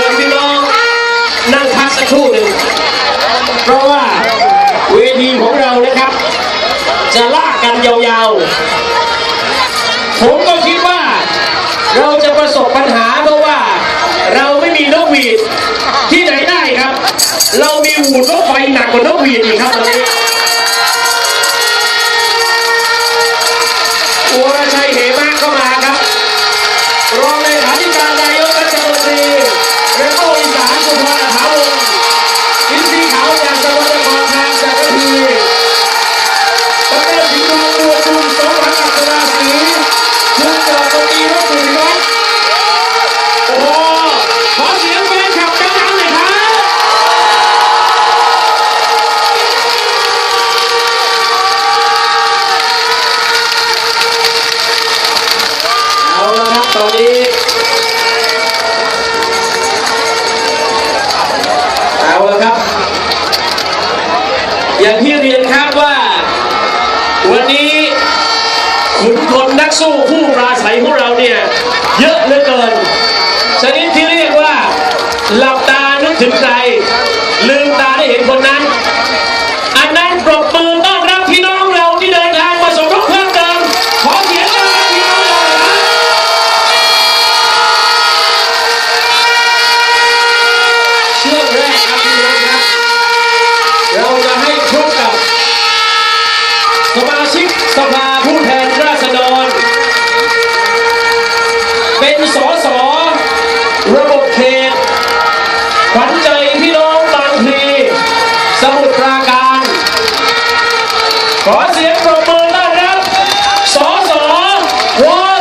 วนพี่น้องนั่งพักสักครู่หนึ่งเพราะว่าเวทีของเรานะครับ จะลากกันยาวๆ ผมก็คิดว่า เราจะประสบปัญหาเพราะว่า เราไม่มีนกหวีดที่ไหนได้ครับ เรามีหูนกไฟหนักกว่านกหวีดอีกครับตอนนี้วัวชัยเหมะเข้ามาครับร้องเลย สานสุพรรณหาอินทรีขาวจากจังหวัดนครทางจากกระบี่ดรสิงห์ทองบัวคุณสมรักอัศราศีคุณจอดตรีรถสุริวัฒน์โอ้โหขอเสียงแฟนคลับดังๆหน่อยครับเอาละครับตอนนี้ อย่างที่เรียนครับว่า วันนี้ขุนพลนักสู้ผู้ปราศัยของเราเนี่ย เยอะเหลือเกิน ชนิดที่เรียกว่าหลับตานึกถึงใขอเสียงปรบมือต้อนรับสสว